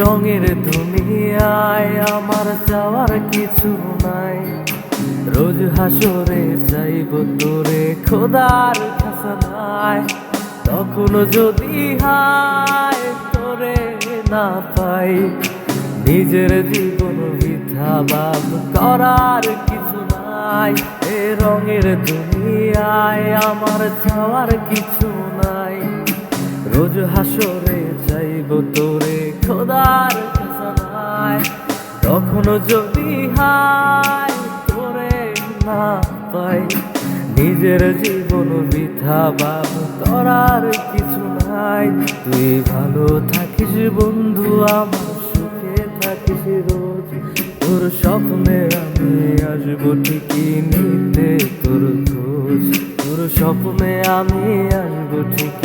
রঙের দুনিয়ায় আমার চাওয়ার কিছু নাই। রোজ হাসরে চাইব তোরে খোদার খাসানায় তখনও যদি হায় তোরে না পাই, নিজের জীবন বৃথা বাব করার কিছু নাই। এ রঙের দুনিয়ায় আমার চাওয়ার কিছু নাই। রোজ হাসরে চাইব তোরে তখনও যদি হায় করে না পাই, নিজের জীবন বৃথা বাব করার কিছু নাই। তুই ভালো থাকিস বন্ধু, আমার সুখে থাকিস রোজ। তোর স্বপ্নে আমি আসব ঠিকই নিতে তোর খোঁজ। তোর স্বপ্নে আমি আসব ঠিকই